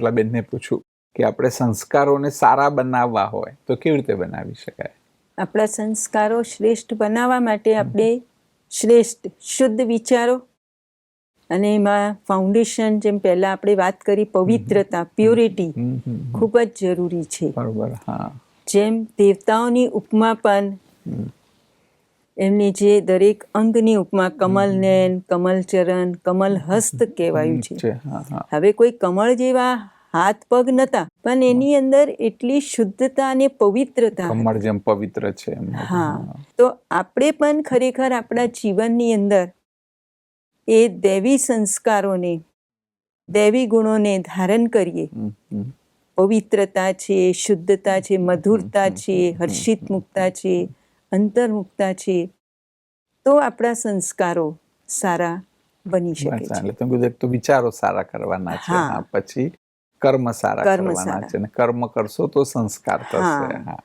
પેલા બેનને પૂછું કે આપણે સંસ્કારોને સારા બનાવવા હોય તો કેવી રીતે બનાવી શકાય? આપણા સંસ્કારો શ્રેષ્ઠ બનાવવા માટે આપણે શ્રેષ્ઠ શુદ્ધ વિચારો અને એમાં ફાઉન્ડેશન જેમ પહેલા આપણે વાત કરી પવિત્રતા પ્યોરિટી. ખૂબ જ જરૂરી છે. બરોબર હા. જેમ દેવતાઓની ઉપમા પણ એમની જે દરેક અંગની ઉપમા કમલ નયન કમલ ચરણ કમલ હસ્ત કહેવાયું છે. હવે કોઈ કમળ જેવા હાથ પગ નતા પણ એની અંદર એટલી શુદ્ધતા અને પવિત્રતા કમળ જેમ પવિત્ર છે હા. તો આપણે પણ ખરેખર આપણા જીવનની અંદર એ દૈવી સંસ્કારોને દૈવી ગુણોને ધારણ કરીએ. પવિત્રતા છે શુદ્ધતા છે મધુરતા છે હર્ષિત મુક્તા છે અંતર્મુક્તા છે તો આપણા સંસ્કારો સારા બની શકે છે. એટલે તમે કીધું એક તો વિચારો સારા કરવાના છે પછી કર્મ સારા કર્મ કરવાના છે અને કર્મ કરશો તો સંસ્કાર થશે. હા.